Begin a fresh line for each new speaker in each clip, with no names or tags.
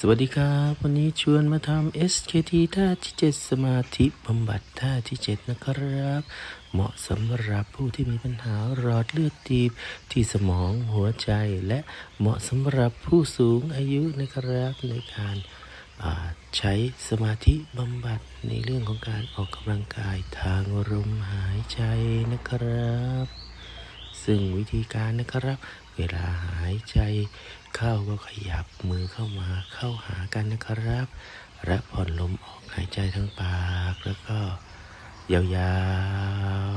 สวัสดีครับ วันนี้ชวนมาทำ SKT ท่าที่ 7 สมาธิบำบัดท่าที่ 7 นะครับ เหมาะสำหรับผู้ที่มีปัญหาหลอดเลือดตีบที่สมองหัวใจและเหมาะสำหรับผู้สูงอายุนะครับในการใช้สมาธิบำบัดในเรื่องของการออกกำลังกายทางลมหายใจนะครับ ซึ่งวิธีการนะครับ เวลาหายใจเข้าก็ขยับมือเข้ามาเข้าหากันนะครับ และผ่อนลมออกหายใจทั้งปากแล้วก็ยา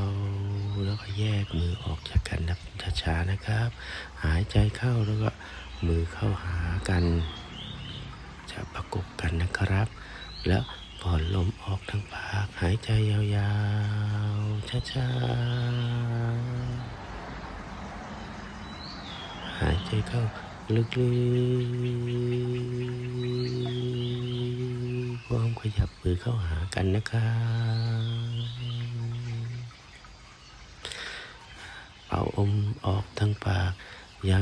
วๆ แล้วก็แยกมือออกจากกันนะช้าๆนะครับ หายใจเข้าแล้วก็มือเข้าหากัน จะประกบกันนะครับ แล้วผ่อนลมออกทางปาก หายใจยาวๆ ช้าๆ หาย ใจเข้าลึกๆพร้อมขยับมือเข้าหากันนะครับเป่าอมออกทางปาก ยาวๆ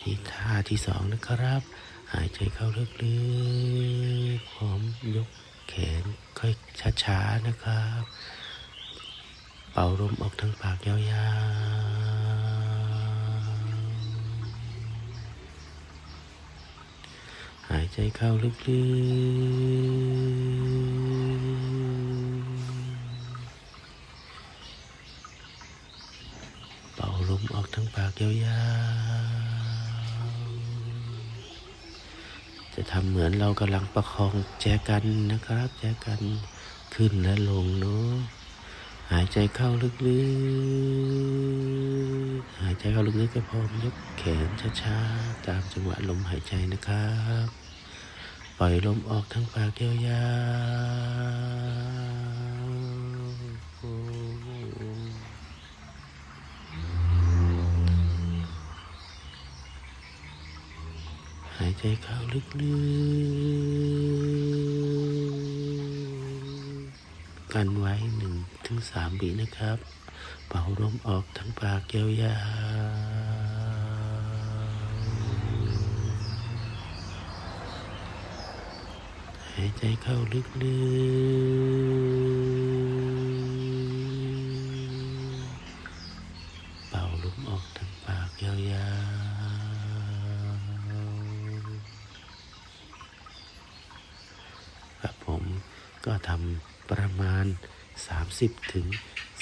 ที่ท่าที่สองนะครับ หายใจเข้าลึกๆพร้อมยกแขนค่อยช้าๆนะครับ เป่าลมออกทางปากยาวๆ หายใจเข้าลึกๆ เป่าลมออกทางปากยาวๆ จะทำเหมือนเรากำลังประคองแจกันนะครับ แจกันขึ้นและลงเนาะ หายใจเข้าลึกๆ หายใจเข้าลึกๆก็พร้อมยกแขนช้าๆ ตามจังหวะลมหายใจนะครับ ปล่อยลมออกทางปากยาวๆหายใจเข้าลึกๆ กันไว้หนึ่งถึงสามวินะครับ เป่าลมออกทั้งปากยาวๆหายใจเข้าลึกๆ เป่าลมออกทั้งปากยาวๆครับผมก็ทำ ประมาณ 30 ถึง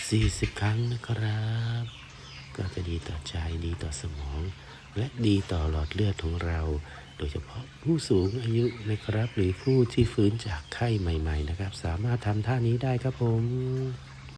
40 ครั้งนะครับ ก็จะดีต่อใจดีต่อสมอง และดีต่อหลอดเลือดของเรา โดยเฉพาะผู้สูงอายุนะครับ หรือผู้ที่ฟื้นจากไข้ใหม่ ๆ นะครับ สามารถทำท่านี้ได้ครับผม